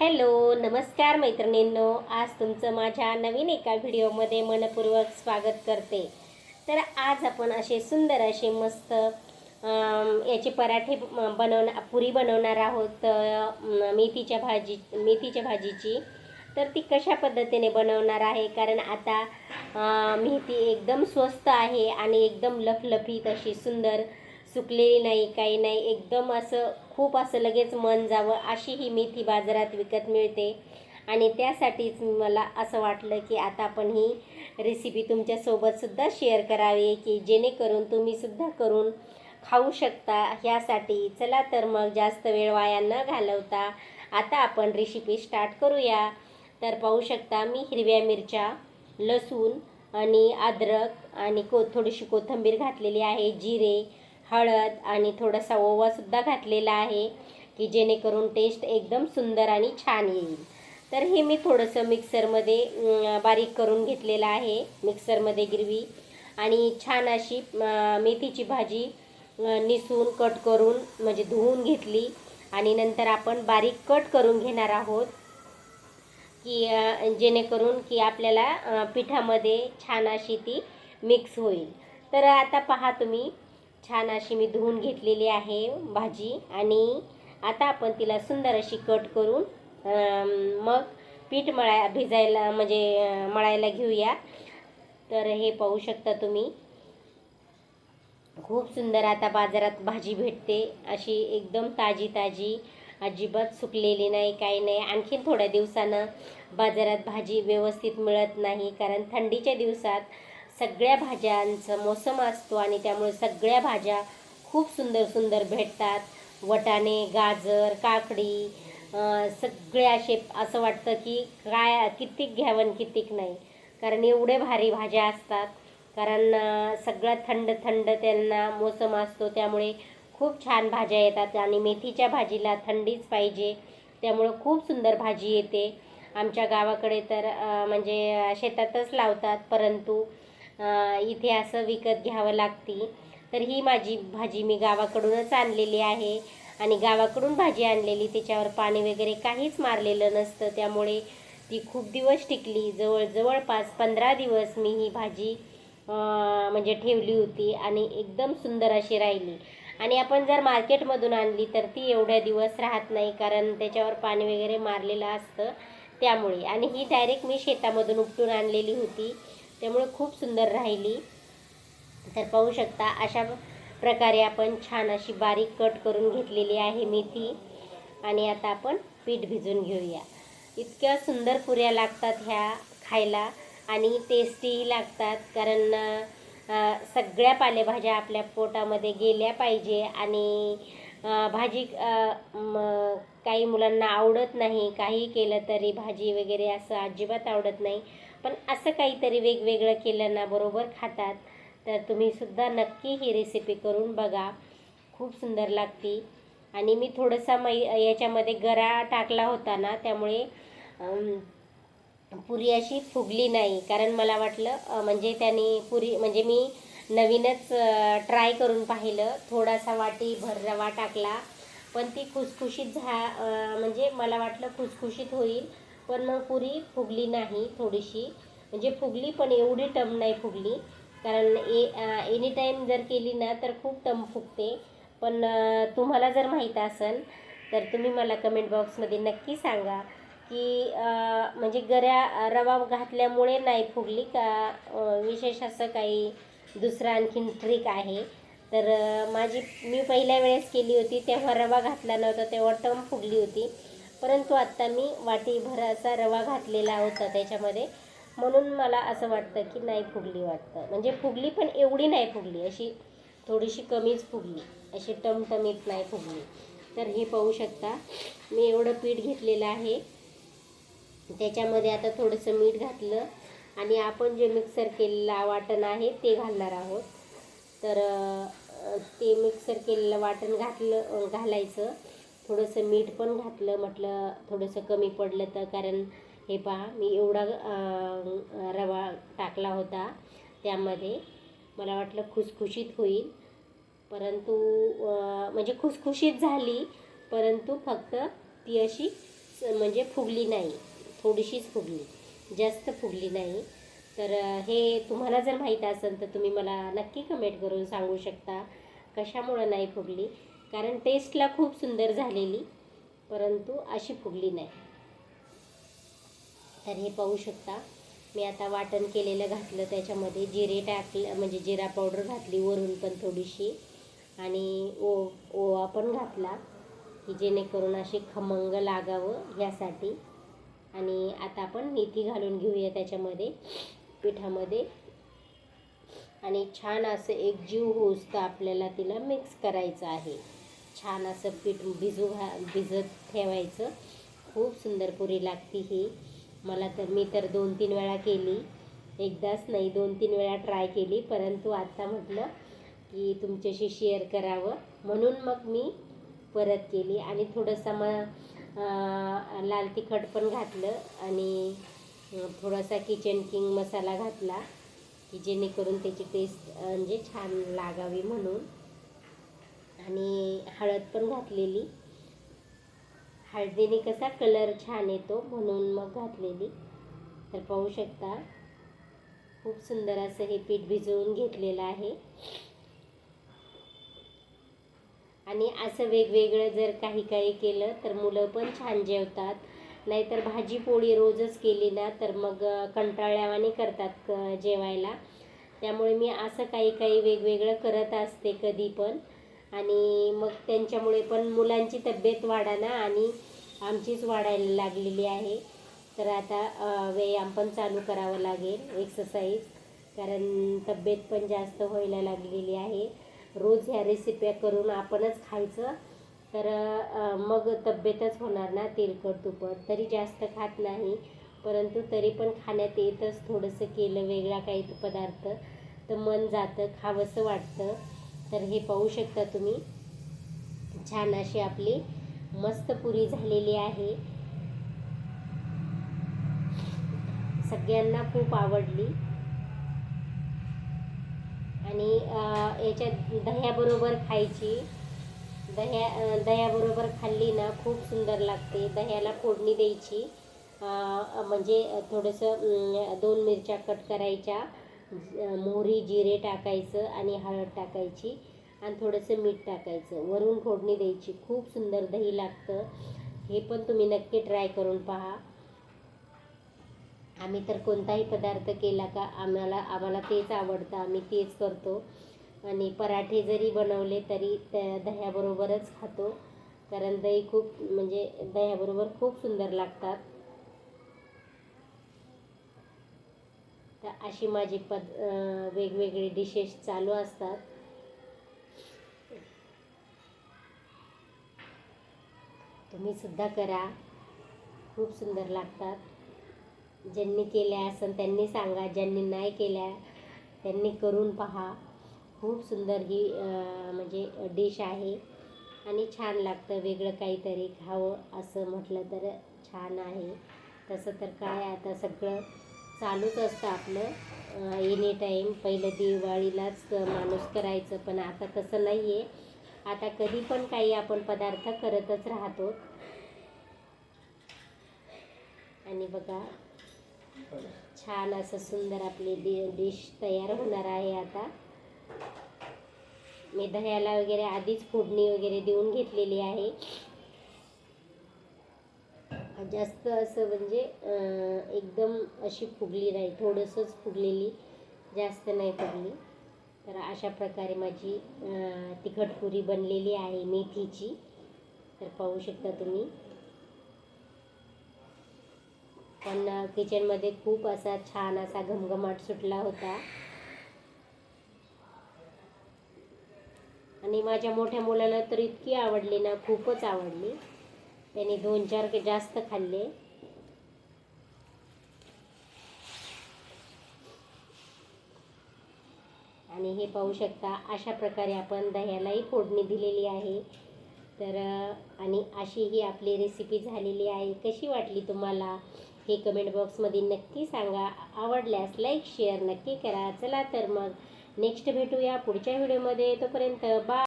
Hello नमस्कार मैत्रिणींनो. आज तुमचं माझ्या नवीन एका व्हिडिओमध्ये मनपूर्वक स्वागत करते. तर आज आपण असे सुंदर असे मस्त याचे पराठे बनवणार पुरी बनवणार आहोत. मेथीच्या भाजी मेथीच्या भाजीची. तर ती कशा पद्धतीने बनवणार आहे? कारण आता मेथी एकदम स्वस्त आहे आणि एकदम लफलफीत अशी सुंदर सुकलेली नाही काही नाही. एकदम असं खूप असं लगेच मन जावं अशी ही मेथी बाजारात विकत मिळते. आणि त्यासाठीच मला असं वाटलं की आता आपण ही रेसिपी तुमच्यासोबतसुद्धा शेअर करावी की जेणेकरून तुम्हीसुद्धा करून खाऊ शकता. ह्यासाठी चला तर मग जास्त वेळ वाया न घालवता आता आपण रेसिपी स्टार्ट करूया. तर पाहू शकता मी हिरव्या मिरच्या लसूण आणि अद्रक आणि को थोडीशी कोथिंबीर घातलेली आहे जिरे हळद आणि थोडासा ओवासुद्धा घातलेला आहे की जेणेकरून टेस्ट एकदम सुंदर आणि छान येईल. तर हे मी थोडंसं मिक्सरमध्ये बारीक करून घेतलेलं आहे मिक्सरमध्ये गिरवी. आणि छान अशी मेथीची भाजी निसून कट करून म्हणजे धुवून घेतली. आणि नंतर आपण बारीक कट करून घेणार आहोत की जेणेकरून की आपल्याला पिठामध्ये छान अशी ती मिक्स होईल. तर आता पहा तुम्ही छान अशी मी धुवून घेतलेली आहे भाजी. आणि आता आपण तिला सुंदर अशी कट करून मग पीठ मळाय भिजायला म्हणजे मळायला घेऊया. तर हे पाहू शकता तुम्ही. खूप सुंदर आता बाजारात भाजी भेटते. अशी एकदम ताजी ताजी अजिबात सुकलेली नाही काही नाही. आणखीन थोड्या दिवसानं बाजारात भाजी व्यवस्थित मिळत नाही कारण थंडीच्या दिवसात सगळ्या भाज्यांचं मोसम असतो आणि त्यामुळे सगळ्या भाज्या खूप सुंदर सुंदर भेटतात. वटाणे गाजर काकडी सगळे असे असं वाटतं की काय कितीक घ्यावं कितीक नाही. कारण एवढे भारी भाज्या असतात. कारण सगळं थंड थंड त्यांना मोसम असतो. त्यामुळे खूप छान भाज्या येतात आणि मेथीच्या भाजीला थंडीच पाहिजे. त्यामुळं खूप सुंदर भाजी येते. आमच्या गावाकडे तर म्हणजे शेतातच लावतात. परंतु इथे असं विकत घ्यावं लागती. तर ही माझी भाजी मी गावाकडूनच आणलेली आहे. आणि गावाकडून भाजी आणलेली त्याच्यावर पाणी वगैरे काहीच मारलेलं नसतं. त्यामुळे ती खूप दिवस टिकली. जवळ जवळपास पंधरा दिवस मी ही भाजी म्हणजे ठेवली होती आणि एकदम सुंदर अशी राहिली. आणि आपण जर मार्केटमधून आणली तर ती एवढ्या दिवस राहत नाही कारण त्याच्यावर पाणी वगैरे मारलेलं असतं त्यामुळे. आणि ही डायरेक्ट मी शेतामधून उपटून आणलेली होती. त्यामुळे खूप सुंदर राहिली. तर पाहू शकता अशा प्रकारे आपण छान अशी बारीक कट करून घेतलेली आहे मेथी. आणि आता आपण पीठ भिजून घेऊया. इतक्या सुंदर पुऱ्या लागतात ह्या खायला आणि टेस्टीही लागतात कारण सगळ्या पालेभाज्या आपल्या पोटामध्ये गेल्या पाहिजे आणि भाजी काही मुलांना आवडत नाही काही केलं तरी भाजी वगैरे असं अजिबात आवडत नाही. पण असं काहीतरी वेगवेगळं केलं ना बरोबर खातात. तर तुम्ही सुद्धा नक्की ही रेसिपी करून बघा. खूप सुंदर लागती. आणि मी थोडंसा मै याच्यामध्ये गरा टाकला होता ना त्यामुळे पुरी अशी फुगली नाही. कारण मला वाटलं म्हणजे त्याने पुरी म्हणजे मी नवीनच ट्राय करून पाहिलं. थोडासा वाटी भर रवा टाकला. पण ती खुसखुशीत झा म्हणजे मला वाटलं खुसखुशीत होईल. पण मग पुरी फुगली नाही थोडीशी. म्हणजे फुगली पण एवढी टम नाही फुगली. कारण ए एनी टाईम जर केली ना तर खूप टम फुगते. पण तुम्हाला जर माहीत असेल तर तुम्ही मला कमेंट बॉक्समध्ये नक्की सांगा की म्हणजे गऱ्या रवा घातल्यामुळे नाही फुगली का? विशेष असं काही दुसरं आणखीन ट्रिक आहे. तर माझी मी पहिल्या वेळेस केली होती तेव्हा रवा घातला नव्हता तेव्हा टम फुगली होती. परंतु आत्ता मी वाटीभर असा रवा घातलेला होता त्याच्यामध्ये. म्हणून मला असं वाटतं की नाही फुगली वाटतं. म्हणजे फुगली पण एवढी नाही फुगली. अशी थोडीशी कमीच फुगली. अशी टमटमीत नाही फुगली. तर हे पाहू शकता. मी एवढं पीठ घेतलेलं आहे. त्याच्यामध्ये आता थोडंसं मीठ घातलं. आणि आपण जे मिक्सर केलेला वाटण आहे ते घालणार आहोत. तर ते मिक्सर केलेलं वाटण घातलं घालायचं. थोडंसं मीठ पण घातलं म्हटलं थोडंसं कमी पडलं तर कारण हे पहा मी एवढा रवा टाकला होता त्यामध्ये. मला वाटलं खुसखुशीत होईल. परंतु म्हणजे खुसखुशीत झाली परंतु फक्त ती अशी म्हणजे फुगली नाही. थोडीशीच फुगली. जास्त फुगली नाही. तर हे तुम्हाला जर माहीत असेल तर तुम्ही मला नक्की कमेंट करून सांगू शकता कशामुळं नाही फुगली. कारण टेस्टला खूप सुंदर झालेली परंतु अशी फुगली नाही. तर हे पाहू शकता मी आता वाटण केलेलं घातलं त्याच्यामध्ये जिरे टाकलं म्हणजे जिरा पावडर घातली वरून पण थोडीशी आणि ओ ओवा पण घातला की जेणेकरून अशी खमंग लागावं यासाठी आणि आता आपण मेथी घालून घेऊया त्याच्यामध्ये पिठामध्ये. आणि छान असं एक जीव होऊस तर आपल्याला तिला मिक्स करायचं आहे. छान असं पीठ भिजू घा भिजत ठेवायचं. खूप सुंदर पुरी लागते ही. मला तर मी तर दोन तीन वेळा केली. एकदाच नाही दोन तीन वेळा ट्राय केली. परंतु आत्ता म्हटलं की तुमच्याशी शेअर करावं. म्हणून मग मी परत केली आणि थोडंसं मग लाल तिखट पण घातलं आणि थोडासा किचन किंग मसाला घातला की जेणेकरून त्याची टेस्ट म्हणजे छान लागावी म्हणून. आणि हळद पण घातलेली. हळदीने कसा कलर छान येतो म्हणून मग घातलेली. तर पाहू शकता खूप सुंदर असं हे पीठ भिजवून घेतलेलं आहे. आणि असं वेगवेगळं जर काही काही केलं तर मुलं पण छान जेवतात. नाहीतर भाजी पोळी रोजच केली ना तर मग कंटाळ्यावाने करतात क- जेवायला. त्यामुळे मी असं काही काही वेगवेगळं करत असते कधी पण. आणि मग त्यांच्यामुळे पण मुलांची तब्येत वाढाना आणि आमचीच वाढायला लागलेली आहे. तर आता व्यायाम पण चालू करावं लागेल एक्सरसाइज कारण तब्येत पण जास्त व्हायला लागलेली आहे. रोज ह्या रेसिप्या करून आपणच खायचं. तर मग तब्येतच होणार ना तेलकट तुपट तरी जास्त खात नाही परंतु तरी पण खाण्यात येतच थोडंसं केलं वेगळा काही पदार्थ. तर मन जातं खावंसं वाटतं. तर हे पाहू शकता तुम्ही. छान अशी आपली मस्त पुरी झालेली आहे. सगळ्यांना खूप आवडली. आणि याच्यात दह्याबरोबर खायची. दह्या दह्याबरोबर खाल्ली ना खूप सुंदर लागते. दह्याला फोडणी द्यायची. म्हणजे थोडंसं दोन मिरच्या कट करायच्या. मोहरी जिरे टाकायचं आणि हळद टाकायची आणि थोडंसं मीठ टाकायचं. वरून फोडणी द्यायची. खूप सुंदर दही लागतं. हे पण तुम्ही नक्की ट्राय करून पहा. आम्ही तर कोणताही पदार्थ केला का आम्हाला आम्हाला तेच आवडतं. आम्ही तेच करतो. आणि पराठे जरी बनवले तरी त्या दह्याबरोबरच खातो. कारण दही खूप म्हणजे दह्याबरोबर खूप सुंदर लागतात. तर अशी माझी पद वेगवेगळी वेगवेगळे डिशेस चालू असतात. तुम्ही सुद्धा करा. खूप सुंदर लागतात. ज्यांनी केल्या असेल त्यांनी सांगा ज्यांनी नाही केल्या त्यांनी करून पहा. खूप सुंदर ही म्हणजे डिश आहे. आणि छान लागतं वेगळं काहीतरी खावं असं म्हटलं तर छान आहे. तसं तर काय आता सगळं चालूच असतं आपलं. एनी टाईम पहिलं दिवाळीलाच माणूस करायचं पण आता तसं नाही आहे आता कधी पण काही आपण पदार्थ करतच राहतो. आणि बघा छान असं सुंदर आपली डि डिश तयार होणार आहे आता. मी दह्याला वगैरे आधीच फोडणी वगैरे देऊन घेतलेली आहे. जास्त असं म्हणजे एकदम अशी फुगली नाही. थोडंसंच फुगलेली. जास्त नाही फुगली. तर अशा प्रकारे माझी तिखटपुरी तिखट पुरी बनलेली आहे मेथीची. तर पाहू शकता तुम्ही. पण किचनमध्ये खूप असा छान असा घमघमाट सुटला होता. आणि माझ्या मोठ्या मुलाला तर इतकी आवडली ना खूपच आवडली. त्यांनी दोन चार के जास्त खाल्ले. आणि हे पाहू शकता अशा प्रकारे आपण दह्यालाही फोडणी दिलेली आहे. तर आणि अशी ही आपली रेसिपी झालेली आहे. कशी वाटली तुम्हाला? हे कमेंट बॉक्समध्ये नक्की सांगा. आवडल्यास लाईक शेअर नक्की करा. चला तर मग नेक्स्ट भेटूया पुढच्या व्हिडिओमध्ये तोपर्यंत बा